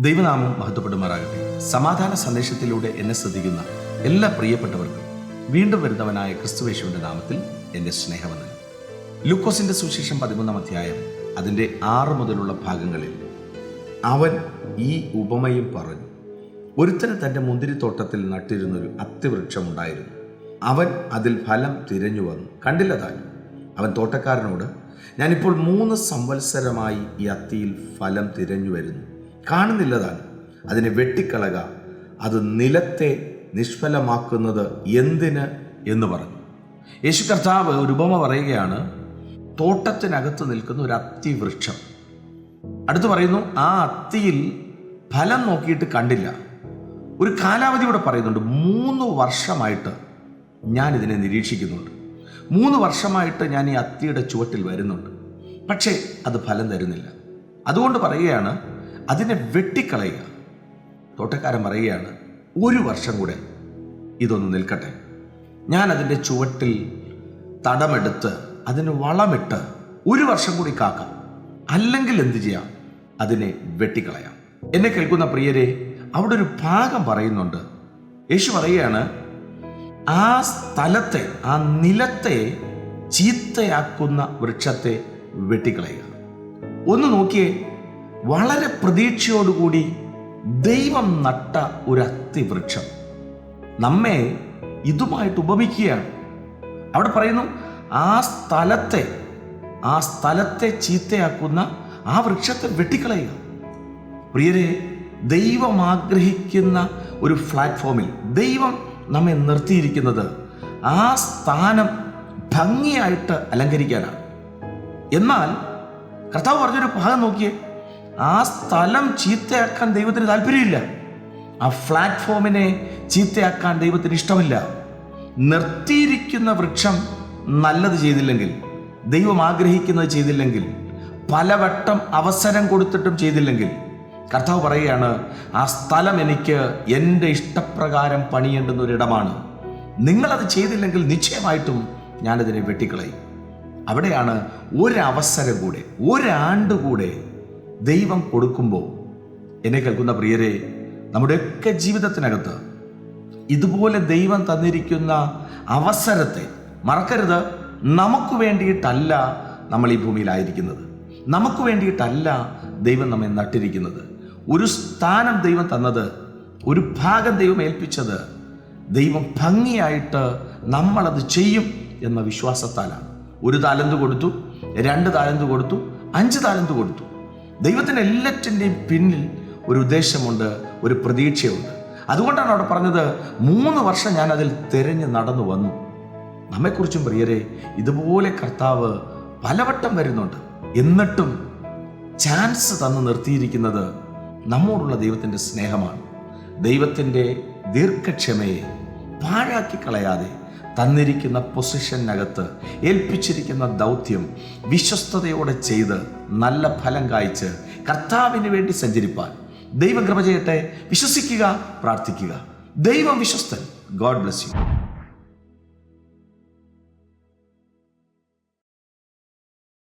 ദൈവനാമം മഹത്വപ്പെടുമാറാകട്ടെ. സമാധാന സന്ദേശത്തിലൂടെ എന്നെ ശ്രദ്ധിക്കുന്ന എല്ലാ പ്രിയപ്പെട്ടവർക്കും വീണ്ടും വരുന്നവനായ ക്രിസ്തുവേശുവിന്റെ നാമത്തിൽ എന്റെ സ്നേഹവന്ദനം. ലൂക്കോസിന്റെ സുശേഷം പതിമൂന്നാം അധ്യായം അതിന്റെ ആറ് മുതലുള്ള ഭാഗങ്ങളിൽ അവൻ ഈ ഉപമയും പറഞ്ഞു ഒരുത്തന് തന്റെ മുന്തിരിത്തോട്ടത്തിൽ നട്ടിരുന്നൊരു അത്തിവൃക്ഷമുണ്ടായിരുന്നു. അവൻ അതിൽ ഫലം തിരഞ്ഞു വന്നു. കണ്ടില്ല അവൻ തോട്ടക്കാരനോട് ഞാനിപ്പോൾ മൂന്ന് സംവത്സരമായി ഈ അത്തിയിൽ ഫലം തിരഞ്ഞു വരുന്നു. കാണുന്നില്ല താൻ അതിനെ വെട്ടിക്കളക. അത് നിലത്തെ നിഷ്ഫലമാക്കുന്നത് എന്തിന് എന്ന് പറഞ്ഞു. യേശു കർത്താവ് ഒരു ഉപമ പറയുകയാണ് തോട്ടത്തിനകത്ത് നിൽക്കുന്ന ഒരു അത്തിവൃക്ഷം. അടുത്ത് പറയുന്നു ആ അത്തിയിൽ ഫലം നോക്കിയിട്ട് കണ്ടില്ല. ഒരു കാലാവധി ഇവിടെ പറയുന്നുണ്ട് മൂന്ന് വർഷമായിട്ട് ഞാൻ ഇതിനെ നിരീക്ഷിക്കുന്നുണ്ട്. മൂന്ന് വർഷമായിട്ട് ഞാൻ ഈ അത്തിയുടെ ചുവട്ടിൽ വരുന്നുണ്ട്. പക്ഷേ അത് ഫലം തരുന്നില്ല. അതുകൊണ്ട് പറയുകയാണ് അതിനെ വെട്ടിക്കളയുക. തോട്ടക്കാരൻ പറയുകയാണ് ഒരു വർഷം കൂടെ ഇതൊന്ന് നിൽക്കട്ടെ. ഞാൻ അതിന്റെ ചുവട്ടിൽ തടമെടുത്ത് അതിന് വളമിട്ട് ഒരു വർഷം കൂടി കാക്കാം. അല്ലെങ്കിൽ എന്ത് ചെയ്യാം? അതിനെ വെട്ടിക്കളയാം. എന്നെ കേൾക്കുന്ന പ്രിയരെ അവിടെ ഒരു ഭാഗം പറയുന്നുണ്ട്. യേശു പറയുകയാണ് ആ സ്ഥലത്തെ ആ നിലത്തെ ചീത്തയാക്കുന്ന വൃക്ഷത്തെ വെട്ടിക്കളയുക. ഒന്ന് നോക്കിയേ വളരെ പ്രതീക്ഷയോടുകൂടി ദൈവം നട്ട ഒരു അത്തിവൃക്ഷം നമ്മെ ഇതുമായിട്ട് ഉപമിക്കുകയാണ്. അവിടെ പറയുന്നു ആ സ്ഥലത്തെ ആ സ്ഥലത്തെ ചീത്തയാക്കുന്ന ആ വൃക്ഷത്തെ വെട്ടിക്കളയുക. പ്രിയരെ ദൈവം ആഗ്രഹിക്കുന്ന ഒരു പ്ലാറ്റ്ഫോമിൽ ദൈവം നമ്മെ നിർത്തിയിരിക്കുന്നത് ആ സ്ഥാനം ഭംഗിയായിട്ട് അലങ്കരിക്കാനാണ്. എന്നാൽ കർത്താവ് പറഞ്ഞൊരു ഭാഗം നോക്കിയേ ആ സ്ഥലം ചീത്തയാക്കാൻ ദൈവത്തിന് താല്പര്യമില്ല. ആ പ്ലാറ്റ്ഫോമിനെ ചീത്തയാക്കാൻ ദൈവത്തിന് ഇഷ്ടമില്ല. നിർത്തിയിരിക്കുന്ന വൃക്ഷം നല്ലത് ചെയ്തില്ലെങ്കിൽ ദൈവം ആഗ്രഹിക്കുന്നത് ചെയ്തില്ലെങ്കിൽ പലവട്ടം അവസരം കൊടുത്തിട്ടും ചെയ്തില്ലെങ്കിൽ കർത്താവ് പറയുകയാണ് ആ സ്ഥലം എനിക്ക് എന്റെ ഇഷ്ടപ്രകാരം പണിയേണ്ടുന്ന ഒരിടമാണ്. നിങ്ങളത് ചെയ്തില്ലെങ്കിൽ നിശ്ചയമായിട്ടും ഞാനതിനെ വെട്ടിക്കളയും. അവിടെയാണ് ഒരവസരം കൂടെ ഒരാണ്ട് കൂടെ ദൈവം കൊടുക്കുമ്പോൾ എന്നെ കേൾക്കുന്ന പ്രിയരെ നമ്മുടെയൊക്കെ ജീവിതത്തിനകത്ത് ഇതുപോലെ ദൈവം തന്നിരിക്കുന്ന അവസരത്തെ മറക്കരുത്. നമുക്ക് വേണ്ടിയിട്ടല്ല നമ്മൾ ഈ ഭൂമിയിലായിരിക്കുന്നത്. നമുക്ക് വേണ്ടിയിട്ടല്ല ദൈവം നമ്മെ നട്ടിരിക്കുന്നത്. ഒരു സ്ഥാനം ദൈവം തന്നത് ഒരു ഭാഗം ദൈവം ഏൽപ്പിച്ചത് ദൈവം ഭംഗിയായിട്ട് നമ്മളത് ചെയ്യും എന്ന വിശ്വാസത്താലാണ്. ഒരു താലന്ത് കൊടുത്തു രണ്ട് താലന്ത് കൊടുത്തു അഞ്ച് താലന്ത് കൊടുത്തു. ദൈവത്തിന് എല്ലാറ്റിന്റെയും പിന്നിൽ ഒരു ഉദ്ദേശമുണ്ട് ഒരു പ്രതീക്ഷയുണ്ട്. അതുകൊണ്ടാണ് അവിടെ പറഞ്ഞത് മൂന്ന് വർഷം ഞാൻ അതിൽ തിരഞ്ഞ് നടന്നു വന്നു. നമ്മെക്കുറിച്ചും പ്രിയരെ ഇതുപോലെ കർത്താവ് പലവട്ടം വരുന്നുണ്ട്. എന്നിട്ടും ചാൻസ് തന്ന് നിർത്തിയിരിക്കുന്നത് നമ്മോടുള്ള ദൈവത്തിന്റെ സ്നേഹമാണ്. ദൈവത്തിന്റെ ദീർഘക്ഷമയെ പാഴാക്കി കളയാതെ തന്നിരിക്കുന്ന പൊസിഷനകത്ത് ഏൽപ്പിച്ചിരിക്കുന്ന ദൗത്യം വിശ്വസ്തയോടെ ചെയ്ത് നല്ല ഫലം കായ്ച്ച് കർത്താവിന് വേണ്ടി സഞ്ചരിപ്പാൻ. ദൈവം കൃപ ചെയ്യട്ടെ. വിശ്വസിക്കുക പ്രാർത്ഥിക്കുക. ദൈവം വിശ്വസ്തൻ. God bless you.